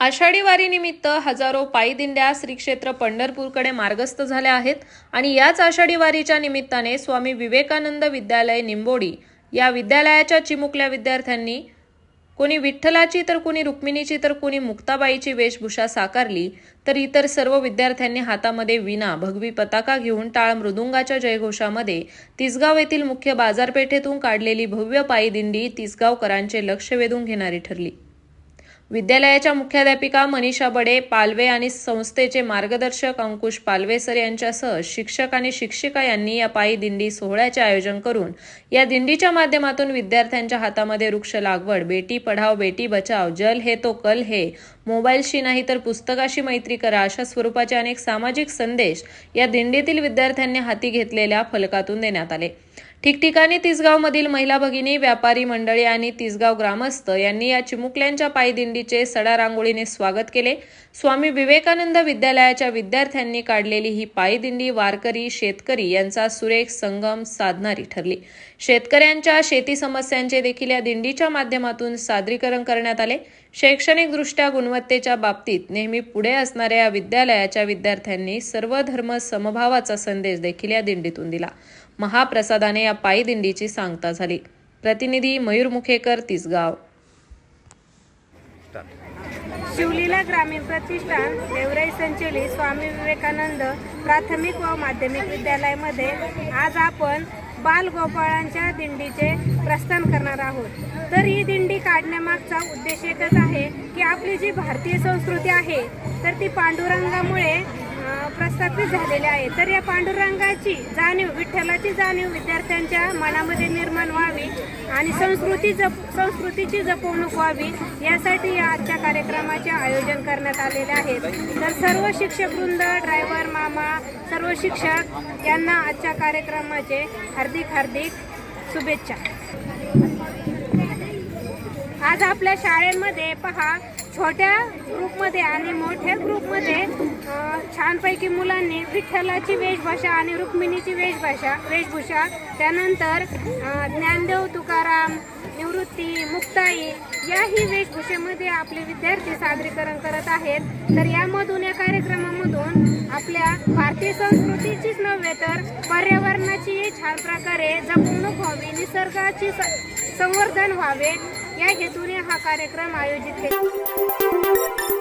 आषाढी वारीनिमित्त हजारो पायी दिंड्या श्री क्षेत्र पंढरपूरकडे मार्गस्थ झाल्या आहेत आणि याच आषाढी वारीच्या निमित्ताने स्वामी विवेकानंद विद्यालय निंबोडी या विद्यालयाच्या चिमुकल्या विद्यार्थ्यांनी कोणी विठ्ठलाची तर कोणी रुक्मिणीची तर कोणी मुक्ताबाईची वेशभूषा साकारली तर इतर सर्व विद्यार्थ्यांनी हातामध्ये विना भगवी पताका घेऊन टाळ मृदुंगाच्या जयघोषामध्ये तिसगाव येथील मुख्य बाजारपेठेतून काढलेली भव्य पायी दिंडी तिसगावकरांचे लक्ष वेधून घेणारी ठरली. विद्यालयाच्या मुख्याध्यापिका मनीषा बडे पालवे आणि संस्थेचे मार्गदर्शक अंकुश पालवे सर यांच्यासह शिक्षक आणि शिक्षिका यांनी या पायी दिंडी सोहळ्याचे आयोजन करून या दिंडीच्या माध्यमातून विद्यार्थ्यांच्या हातामध्ये वृक्ष लागवड बेटी पढाव बेटी बचाव जल हे तो कल हे मोबाईलशी नाही तर पुस्तकाशी मैत्री करा अशा स्वरूपाचे अनेक सामाजिक संदेश या दिंडीतील विद्यार्थ्यांनी हाती घेतलेल्या फलकातून देण्यात आले. ठिकठिकाणी तिसगावमधील महिला भगिनी व्यापारी मंडळी आणि तिसगाव ग्रामस्थ यांनी या चिमुकल्यांच्या पायदिंडीचे सडा रांगोळीने स्वागत केले. स्वामी विवेकानंद विद्यालयाच्या विद्यार्थ्यांनी काढलेली ही पायदिंडी वारकरी शेतकरी यांचा सुरेख संगम साधणारी ठरली. शेतकऱ्यांच्या शेती समस्यांचे देखील या दिंडीच्या माध्यमातून सादरीकरण करण्यात आले. शैक्षणिकदृष्ट्या गुणवत्तेच्या बाबतीत नेहमी पुढे असणाऱ्या या विद्यालयाच्या विद्यार्थ्यांनी सर्व धर्म समभावाचा संदेश देखील या दिंडीतून दिला. महाप्रसादाने या पायी दिंडीची सांगता झाली. प्रतिनिधी मयूर मुखेकर तिसगाव. शिवलीला ग्रामीण प्रतिष्ठान देवराई संचलित स्वामी विवेकानंद प्राथमिक व माध्यमिक विद्यालयामध्ये आज आपण बालगोपाळांच्या दिंडीचे प्रस्थान करणार आहोत. तर ही दिंडी काढण्यामागचा उद्देश एकच आहे की आपली जी भारतीय संस्कृती आहे तर ती पांडुरंगामुळे प्रस्थापित झालेले आहे. तर या पांडुरंगाची जाणीव विठ्ठलाची जाणीव विद्यार्थ्यांच्या मनामध्ये निर्माण व्हावी आणि संस्कृती जप संस्कृतीची जपवणूक व्हावी यासाठी या आजच्या कार्यक्रमाचे आयोजन करण्यात आलेले आहेत तर सर्व शिक्षक वृंद ड्रायव्हर मामा सर्व शिक्षक यांना आजच्या कार्यक्रमाचे हार्दिक हार्दिक शुभेच्छा. आज आपल्या शाळेमध्ये पहा छोट्या ग्रुपमध्ये आणि मोठ्या ग्रुपमध्ये छानपैकी मुलांनी विठ्ठलाची वेशभाषा आणि रुक्मिणीची वेशभाषा वेशभूषा. त्यानंतर ज्ञानदेव तुकाराम निवृत्ती मुक्ताई याही वेशभूषेमध्ये आपले विद्यार्थी सादरीकरण करत आहेत. तर यामधून या कार्यक्रमामधून आपल्या भारतीय संस्कृतीचीच नव्हे तर पर्यावरणाची छान प्रकारे जपणूक व्हावी निसर्गाची स- संवर्धन व्हावे. या हेतूने हा कार्यक्रम आयोजित केला.